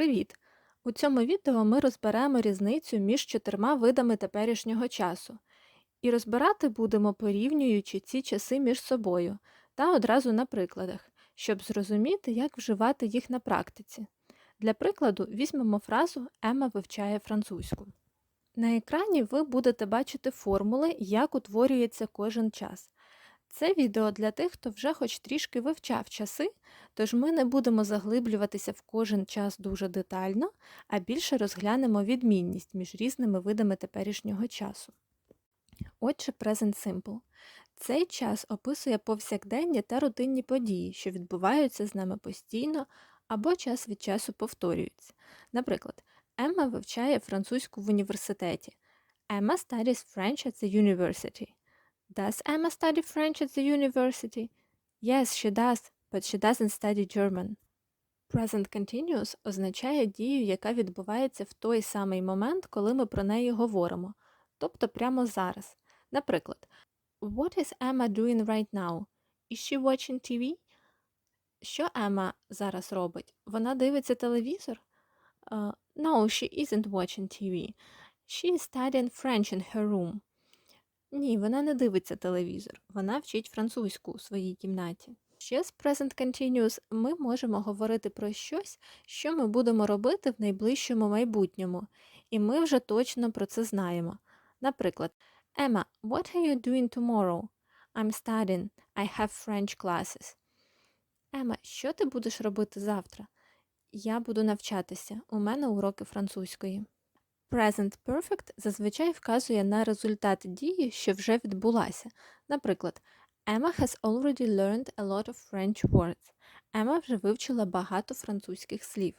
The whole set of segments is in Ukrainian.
Привіт! У цьому відео ми розберемо різницю між чотирма видами теперішнього часу. І розбирати будемо порівнюючи ці часи між собою та одразу на прикладах, щоб зрозуміти, як вживати їх на практиці. Для прикладу візьмемо фразу Ема вивчає французьку. На екрані ви будете бачити формули, як утворюється кожен час. Це відео для тих, хто вже хоч трішки вивчав часи, тож ми не будемо заглиблюватися в кожен час дуже детально, а більше розглянемо відмінність між різними видами теперішнього часу. Отже, Present Simple. Цей час описує повсякденні та рутинні події, що відбуваються з нами постійно або час від часу повторюються. Наприклад, Емма вивчає французьку в університеті. Emma studies French at the university. Does Emma study French at the university? Yes, she does, but she doesn't study German. Present continuous означає дію, яка відбувається в той самий момент, коли ми про неї говоримо, тобто прямо зараз. Наприклад, What is Emma doing right now? Is she watching TV? Що Емма зараз робить? Вона дивиться телевізор? Uh, no, she isn't watching TV. She is studying French in her room. Ні, вона не дивиться телевізор, вона вчить французьку у своїй кімнаті. Ще з Present Continuous ми можемо говорити про щось, що ми будемо робити в найближчому майбутньому, і ми вже точно про це знаємо. Наприклад, Emma, what are you doing tomorrow? I'm studying. I have French classes. Ема, що ти будеш робити завтра? Я буду навчатися. У мене уроки французької. Present Perfect зазвичай вказує на результат дії, що вже відбулася. Наприклад, Emma has already learned a lot of French words. Ема вже вивчила багато французьких слів.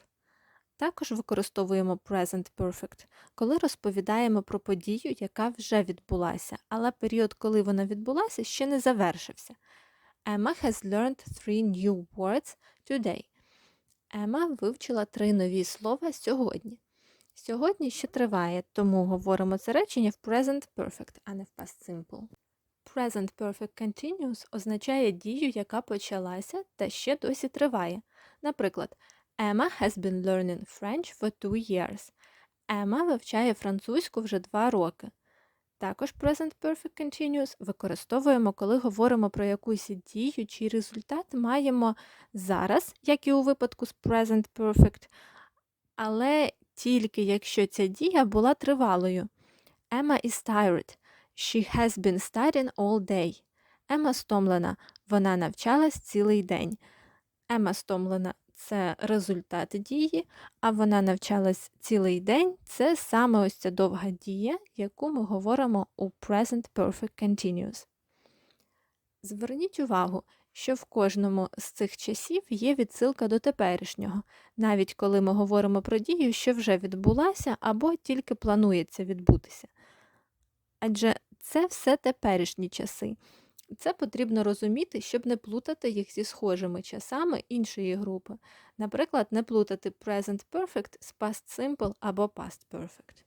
Також використовуємо Present Perfect, коли розповідаємо про подію, яка вже відбулася, але період, коли вона відбулася, ще не завершився. Emma has learned three new words today. Ема вивчила три нові слова сьогодні. Сьогодні ще триває, тому говоримо це речення в Present Perfect, а не в Past Simple. Present Perfect Continuous означає дію, яка почалася та ще досі триває. Наприклад, Emma has been learning French for two years. Emma вивчає французьку вже два роки. Також Present Perfect Continuous використовуємо, коли говоримо про якусь дію, чий результат маємо зараз, як і у випадку з Present Perfect, але тільки якщо ця дія була тривалою. Emma is tired. She has been studying all day. Ема стомлена. Вона навчалась цілий день. Ема стомлена це результат дії, а вона навчалась цілий день це саме ось ця довга дія, яку ми говоримо у Present Perfect Continuous. Зверніть увагу, що в кожному з цих часів є відсилка до теперішнього, навіть коли ми говоримо про дію, що вже відбулася або тільки планується відбутися. Адже це все теперішні часи. Це потрібно розуміти, щоб не плутати їх зі схожими часами іншої групи. Наприклад, не плутати Present Perfect з Past Simple або Past Perfect.